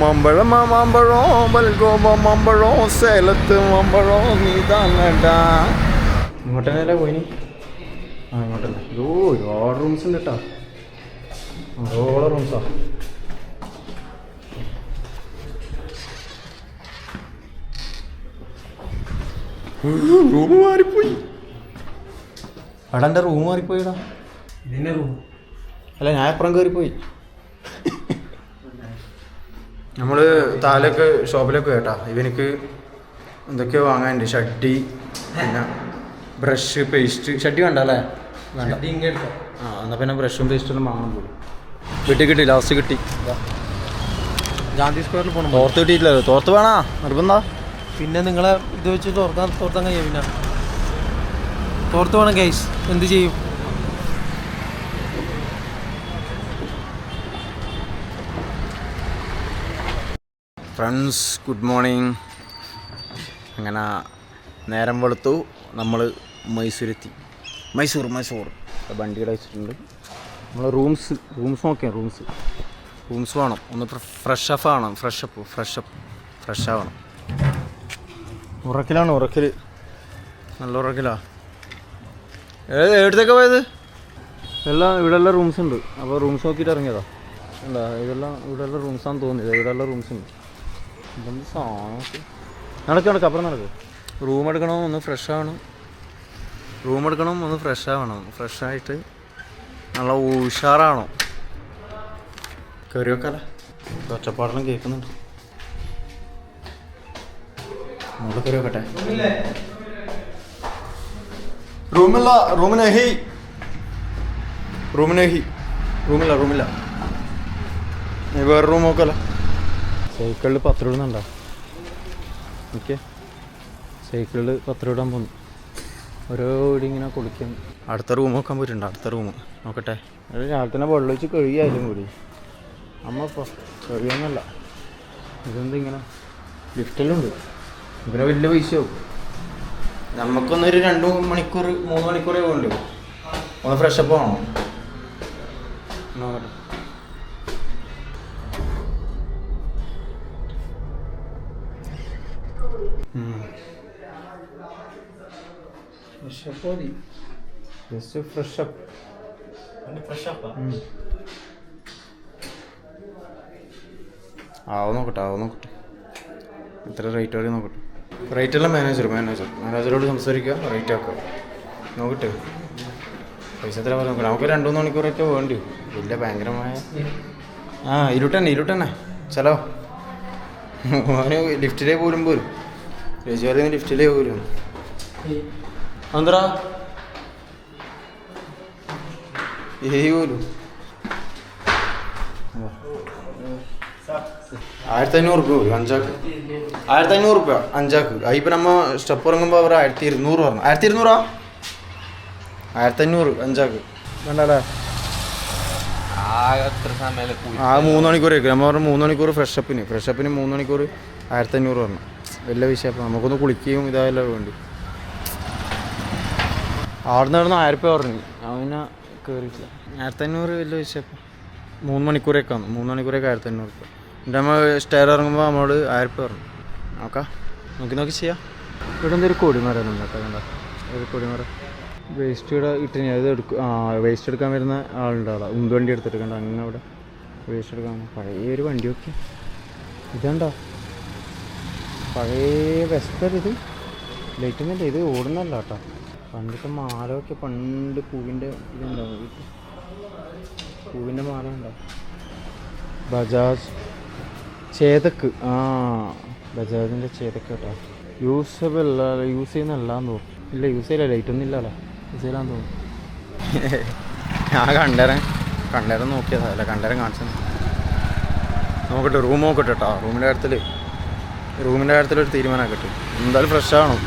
മമ്പഴം മാമ്പഴോ ബൽഗോപ മമ്പഴോ സേലത്ത് മമ്പഴോ നീ തന്നടാ ഇങ്ങോട്ടല്ലേ പോയിനി? ആ ഇങ്ങോട്ടല്ലേ ഓ ഒരുപാട് റൂംസ് ഉണ്ട് കേട്ടോ ഓരോ റൂംസാ റൂം മാറിപ്പോയി. എടാ എന്റെ റൂം മാറിപ്പോയിടാ? ഇതിന്റെ റൂം അല്ല ഞാൻ എപ്പുറം കയറിപ്പോയി നമ്മൾ താലൊക്കെ ഷോപ്പിലൊക്കെ കേട്ടാ. ഇവനിക്ക് എന്തൊക്കെയോ വാങ്ങാനുണ്ട്. ഷഡ്ഡി പിന്നെ ബ്രഷ് പേസ്റ്റ്. ഷഡ്ഡി വേണ്ട. അല്ലേ വേണ്ട ആ എന്നാൽ പിന്നെ ബ്രഷും പേസ്റ്റും വാങ്ങാൻ പോലും. വീട്ടിൽ കിട്ടി. ലാസ്റ്റ് കിട്ടി. ഗാന്ധി സ്ക്വയറിൽ പോകണം തോർത്ത് കിട്ടിയിട്ടില്ലല്ലോ തോർത്ത് വേണോ. നിർബന്ധ. പിന്നെ നിങ്ങളെ ഇത് വെച്ച് തോർത്താൻ തോർത്താൻ കഴിയും പിന്നെ? തോർത്ത് വേണം ഗൈസ് എന്ത് ചെയ്യും? Friends good morning. അങ്ങനെ നേരം വെളുത്തു. നമ്മൾ മൈസൂരെത്തി. മൈസൂർ മൈസൂർ. വണ്ടിയുടെ വെച്ചിട്ടുണ്ട്. നമ്മൾ റൂംസ് റൂംസ് നോക്കിയാൽ റൂംസ് റൂംസ് വേണം. ഒന്ന് ഫ്രഷ് അപ്പ് ആവണം. Fresh up fresh up fresh ആവണം. ഉറക്കിലാണ് ഉറക്കിൽ നല്ല ഉറക്കിലാ. ഏത് എവിടത്തേക്കാ പോയത്? എല്ലാം ഇവിടെ എല്ലാം റൂംസ് ഉണ്ട്. അപ്പോൾ റൂംസ് നോക്കിയിട്ട് ഇറങ്ങിയതാ. എന്താ ഇതെല്ലാം എല്ലാം റൂംസാണെന്ന് തോന്നിയത് ഇവിടെ എല്ലാം റൂംസ് ഉണ്ട്. ഇതെന്ത് സാധനം? നടക്ക് നടക്ക് അപ്പുറം നടക്ക്. റൂം എടുക്കണം ഒന്ന് ഫ്രഷ് ആവണം. റൂം എടുക്കണം ഒന്ന് ഫ്രഷ് ആവണം. ഫ്രഷ് ആയിട്ട് നല്ല ഉഷാറാണോ കയറി വെക്കാല ഒച്ചപ്പാടെല്ലാം കേൾക്കുന്നുണ്ട്. നമ്മൾ കയറി വെക്കട്ടെ റൂമില്ല റൂമിന് ഹി റൂമിന് ഹി റൂമില്ല റൂമില്ല. വേറെ റൂം നോക്കല്ല സൈക്കിളിൽ പത്ത് രൂപ ഇടുന്നുണ്ടോ ഓക്കെ സൈക്കിളിൽ പത്ത് രൂപ ഇടാൻ പോന്നു. ഓരോ ഇങ്ങനെ കുളിക്കും. അടുത്ത റൂം നോക്കാൻ പോയിട്ടുണ്ട് അടുത്ത റൂം. നോക്കട്ടെ. രാവിലെ തന്നെ വെള്ളം വെച്ച് കഴുകിയായാലും കൂടി. അമ്മ ഇപ്പോൾ കഴുകിയൊന്നുമല്ല. ഇതെന്ത് ഇങ്ങനെ? ലിഫ്റ്റിലുണ്ട് ഇവരെ വലിയ പൈസയാവും. നമുക്കൊന്നൊരു രണ്ട് മണിക്കൂർ മൂന്ന് മണിക്കൂറേ പോകണ്ടേ ഒന്ന് ഫ്രഷപ്പ് ആണോ നോക്കട്ടെ. ഫ്രഷ് അപ്പ് മതി ജസ്റ്റ് ഫ്രഷ് അപ്പ് ഫ്രഷ് ആപ്പാ ആവോ നോക്കട്ടെ ആവോ നോക്കട്ടെ. എത്ര റേറ്റ് വരെ നോക്കട്ടെ. റേറ്റ് എല്ലാം മാനേജർ മാനേജർ മാനേജറോട് സംസാരിക്കുക റേറ്റ് ആക്കുക. നോക്കട്ടെ. പൈസ എത്ര പറയാൻ നോക്കണം. നമുക്ക് രണ്ട് മൂന്ന് മണിക്കൂറൊക്കെ വേണ്ടി. ഇല്ല ഭയങ്കരമായ ആ ഇരുട്ടന്നെ ഇരുട്ടന്നെ ചലോ. ഓന് ലിഫ്റ്റിലേ പോലും പോരും രജുവാലിന്ന് ലിഫ്റ്റിലേ പോലും അന്തരാ ഏയ് പോലും ആയിരത്തി അഞ്ഞൂറ് റുപ്യ വരും അഞ്ചാക്ക്. ആയിരത്തി അഞ്ഞൂറ് റുപ്യ അഞ്ചാക്ക് ഇപ്പം നമ്മ സ്റ്റെപ്പ് ഇറങ്ങുമ്പോൾ അവർ ആയിരത്തി ഇരുന്നൂറ് പറഞ്ഞു ആയിരത്തി ഇരുന്നൂറാ ആയിരത്തി അഞ്ഞൂറ് അഞ്ചാക്ക് വേണ്ടല്ലേ ആ മൂന്ന് മണിക്കൂർ നമ്മൾ പറഞ്ഞു മൂന്ന് മണിക്കൂർ ഫ്രഷ് അപ്പിന് ഫ്രഷ് അപ്പിന് മൂന്ന് മണിക്കൂർ ആയിരത്തി അഞ്ഞൂറ് പറഞ്ഞു. വലിയ വിഷയം. അപ്പം നമുക്കൊന്ന് കുളിക്കുകയും ഇതായല്ലോ വേണ്ടി. അവിടെ നിന്ന് ആയിരം രൂപ പറഞ്ഞു. അവന് കയറിയിട്ടില്ല ആയിരത്തി അഞ്ഞൂറ് വലിയ വിഷയം മൂന്ന് മണിക്കൂറൊക്കെ വന്നു മൂന്ന് മണിക്കൂറൊക്കെ ആയിരത്തി അഞ്ഞൂറ് രൂപ എന്റെ നമ്മൾ സ്റ്റെയർ ഇറങ്ങുമ്പോൾ നമ്മളോട് ആയിരം രൂപ പറഞ്ഞു. നോക്കാം. നോക്കി നോക്കി ചെയ്യാം. ഇവിടെ എന്തൊരു കൊടിമരം ഉണ്ട് കേട്ടോ കണ്ടോ? ഒരു കൊടിമരം. വേസ്റ്റ് ഇവിടെ ഇട്ടിന്. അത് എടുക്കും ആ വേസ്റ്റ് എടുക്കാൻ വരുന്ന ആളുണ്ട് അവിടെ. ഉന്തുവണ്ടി എടുത്തിട്ട് കണ്ടോ? അങ്ങനെ അവിടെ വേസ്റ്റ് എടുക്കാൻ പഴയ ഒരു വണ്ടി ഒക്കെ ഇതുണ്ടോ? പഴയ വെസ്റ്റർ ഇത്? ലൈറ്റൊന്നുമില്ല ഇത് ഓടുന്നല്ല കേട്ടോ. പണ്ടത്തെ മാലയൊക്കെ പണ്ട് പൂവിന്റെ ഇതുണ്ടാവും. പൂവിന്റെ മാല ഉണ്ടാവും. ബജാജ് ചേതക്ക്. ആ ബജാജിന്റെ ചേതക്ക് കേട്ടോ. യൂസബിൾ അല്ല യൂസ് ചെയ്യുന്നല്ലാന്ന് തോന്നും ഇല്ല യൂസ് ചെയ്യില്ല ലൈറ്റ് ഒന്നും ഇല്ലല്ലോ യൂസ് ചെയ്യലാന്ന് തോന്നും ഞാൻ കണ്ടേരം കണ്ടേരം നോക്കിയതാ. അല്ല കണ്ടേരം കാണിച്ചു നോക്കട്ടെ റൂം നോക്കട്ടെ കേട്ടോ റൂമിന്റെ കാര്യത്തിൽ റൂമിന്റെ കാര്യത്തിൽ ഒരു തീരുമാനമാക്കട്ടെ എന്തായാലും ഫ്രഷ് ആവണം.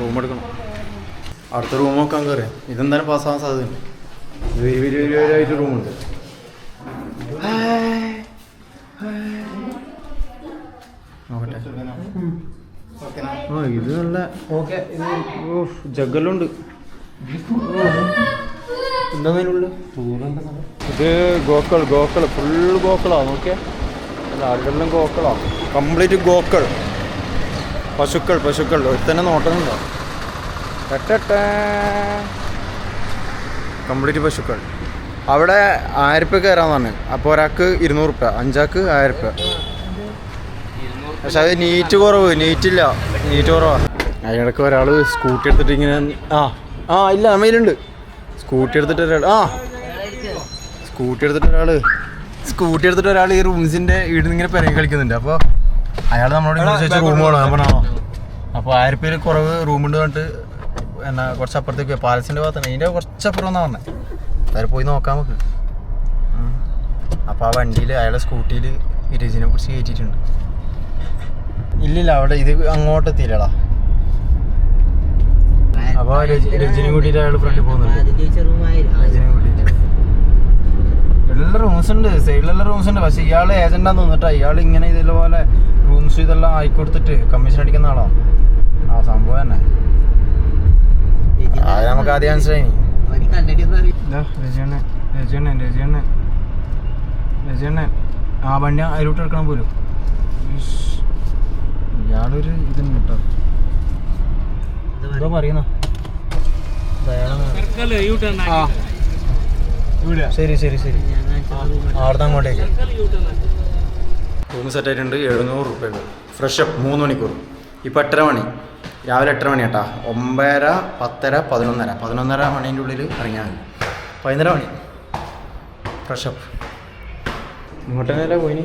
റൂം എടുക്കണം. അടുത്ത റൂം നോക്കാൻ കയറിയാം ഇതെന്തായാലും പാസ്സാവാൻ സാധ്യതയുണ്ട്. വലിയ വലിയ വലിയതായിട്ട് റൂമുണ്ട് നോക്കട്ടെ. ആ ഇത് നല്ല അതിനുള്ളിൽ ഇത് ഗോക്കൾ ഗോക്കൾ. ഫുൾ ഗോക്കളാ നോക്കിയ. ആടുകളിലും ഗോക്കളാ? കംപ്ലീറ്റ് ഗോക്കൾ. പശുക്കൾ പശുക്കൾ. ഒരു തന്നെ നോട്ടുന്നുണ്ടോ കംപ്ലീറ്റ് പശുക്കൾ. അവിടെ ആയിരം റുപ്യ കയറാന്ന് പറഞ്ഞു. അപ്പോൾ ഒരാൾക്ക് ഇരുന്നൂറ് റുപ്യ അഞ്ചാൾക്ക് ആയിരം റുപ്യ പക്ഷെ അത് നീറ്റ് കുറവ് നീറ്റില്ല നീറ്റ് കുറവാണ് അതിനിടയ്ക്ക് ഒരാൾ സ്കൂട്ടി എടുത്തിട്ട് ഇങ്ങനെ ആ ആ ഇല്ല അമ്മയിലുണ്ട് സ്കൂട്ടി എടുത്തിട്ട് ഒരാൾ ആ. സ്കൂട്ടി എടുത്തിട്ട് ഒരാൾ സ്കൂട്ടി എടുത്തിട്ട് ഒരാൾ ഈ റൂംസിന്റെ വീട്ടിൽ നിന്ന് ഇങ്ങനെ പെരങ്ങി കളിക്കുന്നുണ്ട്. അപ്പോൾ അയാൾ നമ്മളോട് ചോദിച്ച റൂം അപ്പോൾ ആയിരം പേര് കുറവ് റൂമുണ്ട് പറഞ്ഞിട്ട് എന്നാ കുറച്ച് അപ്പുറത്തേക്ക് പോയി. പാലസിന്റെ ഭാഗത്താണ്. അതിന്റെ കുറച്ച് അപ്പുറം എന്നാ പറഞ്ഞത് അതായത് പോയി നോക്കാം. നമുക്ക് അപ്പൊ അപ്പോൾ ആ വണ്ടിയിൽ അയാളെ സ്കൂട്ടിയിൽ ഇരജിനെ കുറിച്ച് കയറ്റിയിട്ടുണ്ട്. ഇല്ലില്ല അവിടെ ഇത് അങ്ങോട്ട് എത്തിയില്ലടാ. അപ്പോൾ രജനെ കൂട്ടിയിട്ട് അയാൾ ഫ്രണ്ടിൽ പോകുന്നുണ്ട്. രജനെ കൂട്ടിയിട്ട്. എല്ലാ റൂംസ് ഉണ്ട്. സൈഡിലെല്ലാം റൂംസ് ഉണ്ട്. പക്ഷെ ഇയാൾ ഏജന്റാന്ന് തോന്നിട്ടാ. ഇയാൾ ഇങ്ങനെ ഇതുപോലെ റൂംസ് ഇതെല്ലാം ആയിക്കൊടുത്തിട്ട് കമ്മീഷൻ അടിക്കുന്ന ആളാ. ആ സംഭവം തന്നെ. അത് നമുക്ക് ആദ്യം മനസ്സിലായി ആ വണ്ടി അതിലോട്ട് എടുക്കണം പോലും. ഇയാളൊരു ഇതുണ്ട് കേട്ടോ. എന്താ പറയുന്ന? ശരി ശരി ശരി. അവിടുന്ന് അങ്ങോട്ടേക്ക്. റൂം സെറ്റ് ആയിട്ടുണ്ട് എഴുന്നൂറ് റുപ്യ ഫ്രഷ് അപ്പ് മൂന്ന് മണിക്കൂർ. ഇപ്പം എട്ടര മണി. രാവിലെ എട്ടര മണി കേട്ടാ. ഒമ്പതര പത്തര പതിനൊന്നര. പതിനൊന്നര മണീന്റെ ഉള്ളിൽ ഇറങ്ങിയാൽ മതി. പതിനൊന്നര മണി. ഫ്രഷ് അപ്പ് അല്ലേ പോയിനി?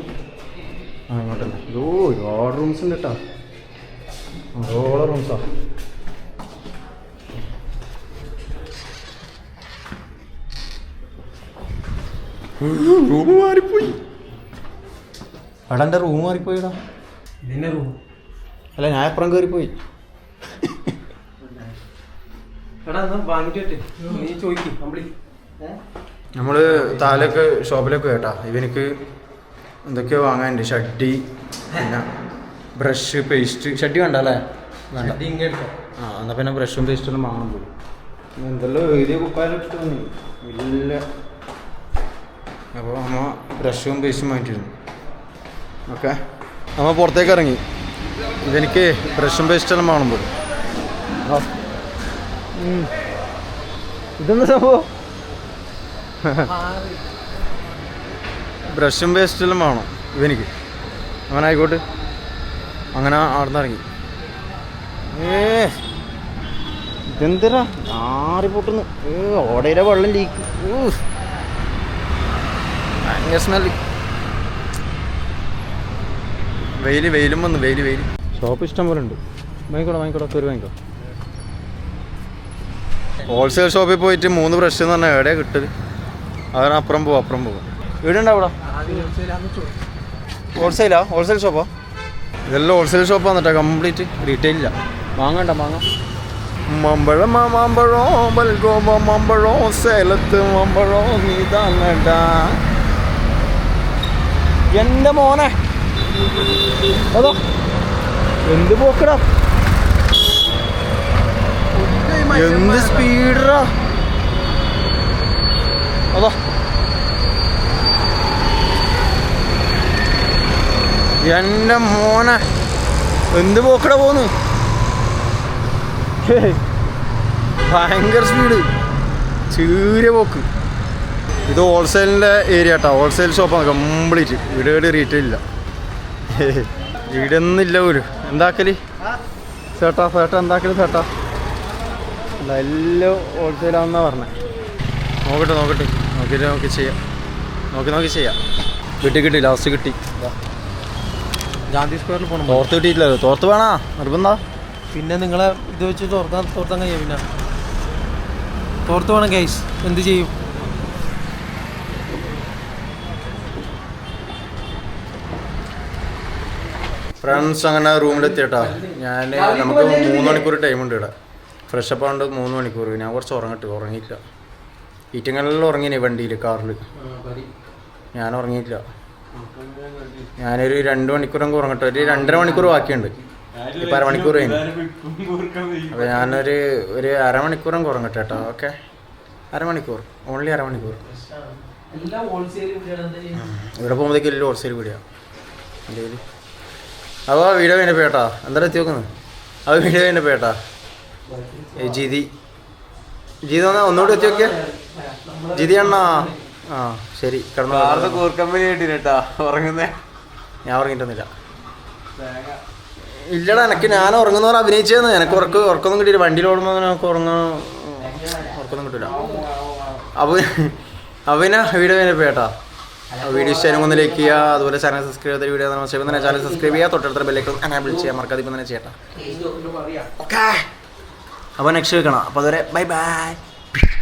ആ ഇങ്ങോട്ട് തന്നെ. ഓ ഒരുപാട് റൂംസ് ഉണ്ട് കേട്ടോ. ഓരോ റൂംസാ റൂം മാറിപ്പോയി. എടാ എന്റെ റൂം മാറിപ്പോയിടാ റൂം അല്ല ഞാൻ എപ്പുറം കയറിപ്പോയി എടാ എന്നാ വാങ്ങിട്ട് നീ ചോദിക്കും കമ്പിളി നമ്മൾ താലൊക്കെ ഷോപ്പിലൊക്കെ കേട്ടാ. ഇവനിക്ക് എന്തൊക്കെയോ വാങ്ങാനുണ്ട്. ഷഡ്ഡി പിന്നെ ബ്രഷ് പേസ്റ്റ്. ഷഡ്ഡി വേണ്ട. അല്ലേ വേണ്ട ആ എന്നാ പിന്നെ ബ്രഷും പേസ്റ്റും വാങ്ങാൻ പോകും എന്തെല്ലാം എഴുതിയ കുപ്പായാലും വന്നു. ഇല്ല. അപ്പോൾ അമ്മ ബ്രഷും പേസ്റ്റും വാങ്ങിച്ചിരുന്നു ഓക്കെ. അമ്മ പുറത്തേക്ക് ഇറങ്ങി. ഇതെനിക്ക് ബ്രഷും പേസ്റ്റെല്ലാം പോലും ഇതെന്താ സംഭവം? ബ്രഷും പേസ്റ്റെല്ലാം വേണം ഇവനിക്ക്. അങ്ങനെ ആയിക്കോട്ടെ അങ്ങനെ അവിടെ ഇറങ്ങി. ഏ ഇതെന്തരാ ആറി പൊട്ടുന്നു. ഏ ഓടയിലെ വെള്ളം ലീക്ക്. ഭയങ്കര സ്മെല്ല് വെയിൽ വെയിലും വന്നു. വെയിൽ വെയിൽ ഷോപ്പ് ഇഷ്ടം പോലെ ഉണ്ട്. വാങ്ങിക്കോളാം വാങ്ങിക്കോളാം കയറി വാങ്ങിക്കോ. ഹോൾസെയിൽ ഷോപ്പിൽ പോയിട്ട് മൂന്ന് ബ്രഷ് എന്ന് പറഞ്ഞാൽ എവിടെയാണ് കിട്ടൽ? അതാണ് അപ്പുറം പോവും അപ്പുറം പോവും. ഇവിടെ ഉണ്ടാവൂടാ ഹോൾസെയിലാ? ഹോൾസെയിൽ ഷോപ്പാ? ഇതെല്ലാം ഹോൾസെയിൽ ഷോപ്പാണ് കേട്ടോ കംപ്ലീറ്റ്. റീറ്റെയിൽ ഇല്ല. വാങ്ങണ്ട വാങ്ങാം മമ്പഴം മാമ്പഴം ബൽഗോമ മമ്പഴം സേലത്ത് മമ്പഴം നീ തന്നടാ എന്റെ മോനെ. അതോ? എന്ത് പോക്കടാ? എന്ത് സ്പീഡാ അതോ. എന്റെ മോനെ. എന്ത് പോക്കട പോന്നു. ഭയങ്കര സ്പീഡ്. ചീര പോക്ക്. ഇത് ഹോൾസെയിലിന്റെ ഏരിയ കേട്ടോ ഹോൾസെയിൽ ഷോപ്പാണ് കംപ്ലീറ്റ്. വീടുകളിൽ റീറ്റെയിൽ ഇല്ല. ഇടുന്നില്ല ഒരു. എന്താക്കൽ? ചേട്ടാ ചേട്ടാ എന്താക്കൽ ചേട്ടാ? ഇല്ല, ഹോൾസെയിലാണെന്നാണ് ഹോൾസെയിലാണെന്നാ പറഞ്ഞത് നോക്കട്ടെ നോക്കട്ടെ. നോക്കിയിട്ട് നോക്കി ചെയ്യാം. നോക്കി നോക്കി ചെയ്യാം. കിട്ടി കിട്ടി. ലാസ്റ്റ് കിട്ടി. ഗാന്ധി സ്ക്വയറിൽ പോകണം തോർത്ത് കിട്ടിയിട്ടില്ലല്ലോ. തോർത്ത് വേണോ? നിർബന്ധ. പിന്നെ നിങ്ങളെ ഇത് വെച്ച് തോർത്താൻ തോർത്താൻ കഴിയും പിന്നെ. തോർത്ത് വേണം ഗൈസ് എന്ത് ചെയ്യും? ഫ്രണ്ട്സ് അങ്ങനെ റൂമിലെത്തിയട്ടാ ഞാൻ നമുക്ക് മൂന്ന് മണിക്കൂർ ടൈം ഉണ്ട് ഇവിടെ. ഫ്രഷ് അപ്പ് ആണ്ട് മൂന്ന് മണിക്കൂർ. ഞാൻ കുറച്ച് ഉറങ്ങിട്ട് ഉറങ്ങിയില്ല ഈറ്റങ്ങളെല്ലാം ഉറങ്ങിനെ വണ്ടിയിൽ കാറിൽ ഞാൻ ഉറങ്ങിയില്ല ഞാനൊരു രണ്ട് മണിക്കൂറൊക്കെ ഉറങ്ങട്ടെ. ഒരു രണ്ടര മണിക്കൂർ ബാക്കിയുണ്ട്. ഇപ്പം അരമണിക്കൂർ കഴിഞ്ഞു. അപ്പോൾ ഞാനൊരു ഒരു അരമണിക്കൂറും ഉറങ്ങട്ടെ കേട്ടോ. ഓക്കെ. അരമണിക്കൂർ ഓൺലി അരമണിക്കൂർ ഇവിടെ പോകുമ്പോഴത്തേക്ക് എല്ലാം ഹോൾസെയിൽ വീടിയാണ് എന്തെങ്കിലും. അപ്പോൾ വീഡിയോ കഴിഞ്ഞപ്പോൾ പേട്ടാ എന്തായാലും എത്തി നോക്കുന്നത് അപ്പോൾ വീഡിയോ കഴിഞ്ഞപ്പോൾ പേട്ടാ ജിതി. ജിതി ഒന്ന് ഒന്നുകൂടി എത്തി നോക്കിയ. ജിതി അണ്ണാ. ആ ശരി. കിടന്നു. കൂർക്കമ്പനി കിട്ടിട്ടാ ഉറങ്ങുന്നേ? ഞാൻ ഉറങ്ങിയിട്ടൊന്നുമില്ല. ഇല്ലടാ എനിക്ക് ഞാൻ ഉറങ്ങുന്നവർ അഭിനയിച്ചതെന്ന് എനിക്ക് ഉറക്ക് ഉറക്കൊന്നും കിട്ടിയില്ല. വണ്ടിയിൽ ഓടുമ്പോൾ എനിക്ക് ഉറങ്ങാൻ ഉറക്കൊന്നും കിട്ടില്ല അപ്പോൾ അപ്പോൾ പിന്നെ വീഡിയോ കഴിഞ്ഞ പേട്ടാ വീഡിയോ ഇഷ്ടം ഒന്ന് ലൈക്ക് ചെയ്യുക. അതുപോലെ ചാനൽ സബ്സ്ക്രൈബ് ചെയ്ത വീഡിയോ ചെയ്യുമ്പോൾ തന്നെ ചാനൽ സബ്സ്ക്രൈബ് ചെയ്യുക. തൊട്ടടുത്ത ബെല്ലേക്ക് അങ്ങനെ വിളിച്ച് ചെയ്യാൻ മറക്കാതിപ്പം തന്നെ ചെയ്യട്ടെ ഓക്കെ അപ്പോൾ നെക്സ്റ്റ് വെക്കണം. അപ്പോൾ അതുവരെ ബൈ ബൈ